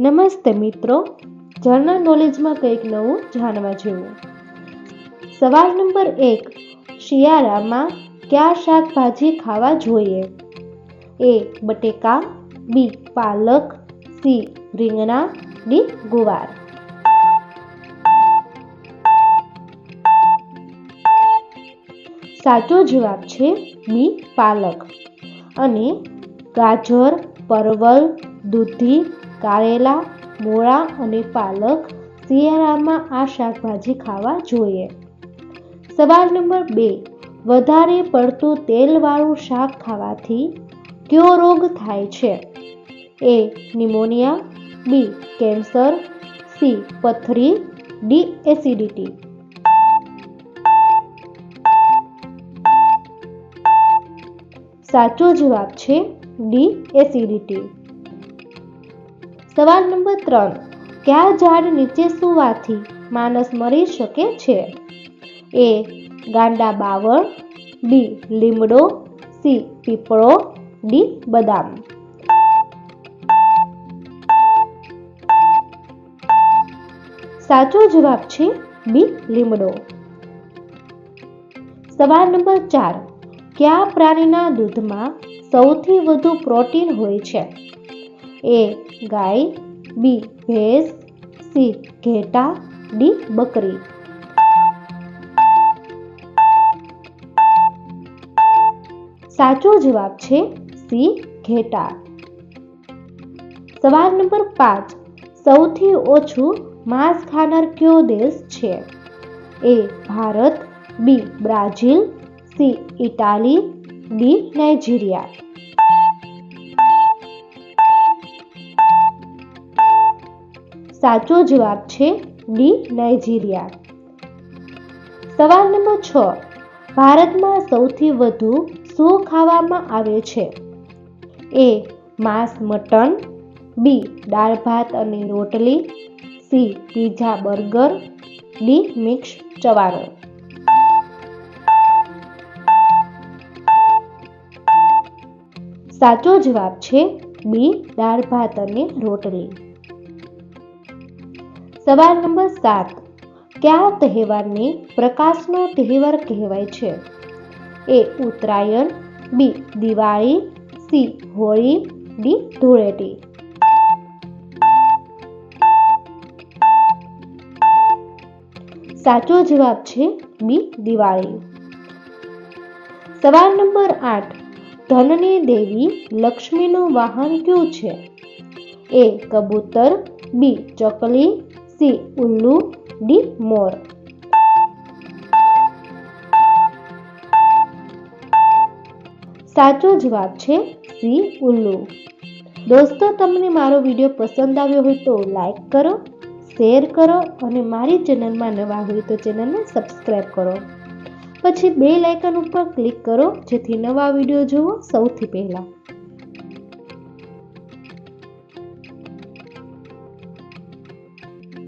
નમસ્તે મિત્રો. જર્નલ નોલેજમાં કંઈક નવું જાણવા જેવું. સવાલ નંબર એક. શિયાળામાં કયા શાકભાજી ખાવા જોઈએ? એ. બટેકા. બી. પાલક. સી. રીંગણા. ડી. ગુવાર. સાચો જવાબ છે બી. પાલક. અને ગાજર, પરવલ, દૂધી કારેલા, મોળા અને પાલક શિયાળામાં આ શાકભાજી ખાવા જોઈએ. સવાલ નંબર બે. વધારે પડતું તેલવાળું શાક ખાવાથી કયો રોગ થાય છે? A. Pneumonia, B. Cancer, C. પથરી, ડી. એસિડિટી. સાચો જવાબ છે ડી. એસિડિટી. સવાલ નંબર ત્રણ. કયા ઝાડ નીચે સુવાથી માણસ મરી શકે છે? એ. ગાંડા બાવળ. બી. લીમડો. સી. પીપળો. ડી. બદામ. સાચો જવાબ છે બી. લીમડો. સવાલ નંબર ચાર. કયા પ્રાણીના દૂધમાં સૌથી વધુ પ્રોટીન હોય છે? એ. ગાય, બી, ભેંસ, સી, ઘેટા, ડી, બકરી. સાચો જવાબ છે સી, ઘેટા. સવાલ નંબર પાંચ. સૌથી ઓછું માંસ ખાનાર કયો દેશ છે? A, Bharat, B, Brazil, C, Italy, D, Nigeria. સાચો જવાબ છે ડી, નાઇજીરિયા. સવાલ નંબર છ. ભારતમાં સૌથી વધુ શું ખાવામાં આવે છે? એ, માંસ, મટન. બી, દાળ, ભાત અને રોટલી. C, pizza, burger. D, mix ચવાણું. સાચો જવાબ છે બી, દાળ, ભાત અને રોટલી. સવાલ નંબર સાત. કયા તહેવારને પ્રકાશનો તહેવાર કહેવાય છે? A Uttarayan, B Diwali, C Holi, D Dhuleti. સાચો જવાબ છે બી દિવાળી. સવાલ નંબર આઠ. ધનની દેવી લક્ષ્મીનું વાહન કયું છે? એ કબૂતર, બી ચકલી સી ઉલ્લુ ડી મોર સાચો જવાબ છે સી ઉલ્લુ દોસ્તો તમને મારો વીડિયો પસંદ આવ્યો હોય તો લાઈક કરો, શેર કરો અને મારી ચેનલમાં નવા હોય તો ચેનલને સબસ્ક્રાઈબ કરો. પછી બે લાઇકન ઉપર ક્લિક કરો, જેથી નવા વીડિયો જુઓ સૌથી પહેલાં.